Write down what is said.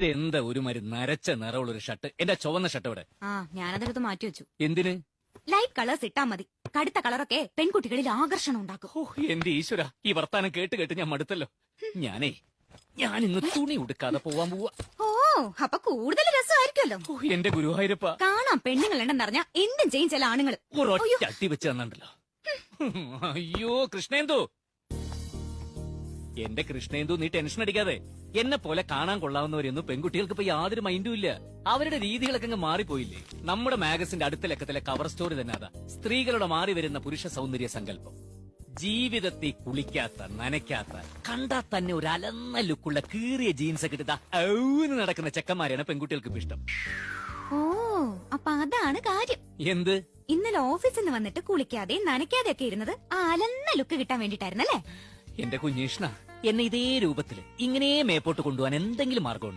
ഇതെന്താ ഒരു മാതിരി നരച്ച നിറമുള്ള ഒരു ഷർട്ട് എന്റെ ചുവന്ന ഷർട്ട് ഇവിടെ. ആ ഞാനതെടുത്ത് മാറ്റി വെച്ചു. എന്തിന്? ലൈറ്റ് കളേഴ്സ് ഇട്ടാ മതി. കടുത്ത കളറൊക്കെ പെൺകുട്ടികളിൽ ആകർഷണം ഉണ്ടാക്കും. ഓ എന്റെ ഈശ്വര. ഈ വർത്താനം കേട്ട് കേട്ട് ഞാൻ മടുത്തല്ലോ. ഞാനേ ഞാൻ ഇന്ന് തുണി ഉടുക്കാതെ പോവാൻ പോവാ. ഓ അപ്പൊ കൂടുതൽ രസമായിരിക്കുമല്ലോ. ഓ എന്റെ ഗുരുവായൂരപ്പ. കാണാം പെണ്ണുങ്ങൾ ഉണ്ടെന്നറിഞ്ഞ എന്തും ചെയ്യും ചില ആണുങ്ങൾ ഒരൊറ്റ അട്ടി വെച്ച് തന്നിട്ടുണ്ടല്ലോ അയ്യോ എന്റെ കൃഷ്ണേന്ദു നീ ടെൻഷൻ അടിക്കാതെ. എന്നെ പോലെ കാണാൻ കൊള്ളാവുന്നവരെയൊന്നും പെൺകുട്ടികൾക്ക് ഇപ്പൊ യാതൊരു മൈൻഡും ഇല്ല. അവരുടെ രീതികളൊക്കെ അങ്ങ് മാറിപ്പോയില്ലേ? നമ്മുടെ മാഗസിന്റെ അടുത്ത ലക്കത്തിലെ കവർ സ്റ്റോറി തന്നെ അതാ. സ്ത്രീകളുടെ മാറി വരുന്ന പുരുഷ സൗന്ദര്യ സങ്കല്പം. ജീവിതത്തിൽ കുളിക്കാത്ത നനയ്ക്കാത്ത കണ്ടാൽ തന്നെ ഒരു അലന്ന ലുക്കുള്ള കീറിയ ജീൻസ് ഒക്കെ ഇട്ടാ ഔന്ന് നടക്കുന്ന ചെക്കന്മാരെയാണ് പെൺകുട്ടികൾക്ക് ഇപ്പൊ ഇഷ്ടം. ഓ അപ്പൊ അതാണ് കാര്യം. എന്ത്? ഇന്നലെ ഓഫീസിൽ നിന്ന് വന്നിട്ട് കുളിക്കാതെ നനയ്ക്കാതെ ഒക്കെ ഇരുന്നത് ആ അലന്ന ലുക്ക് കിട്ടാൻ വേണ്ടിട്ടായിരുന്നല്ലേ എന്റെ കുഞ്ഞീഷ്ണ എന്നെ ഇതേ രൂപത്തിൽ ഇങ്ങനെ മേപ്പോട്ട് കൊണ്ടുപോകാൻ എന്തെങ്കിലും മാർഗമുണ്ട്?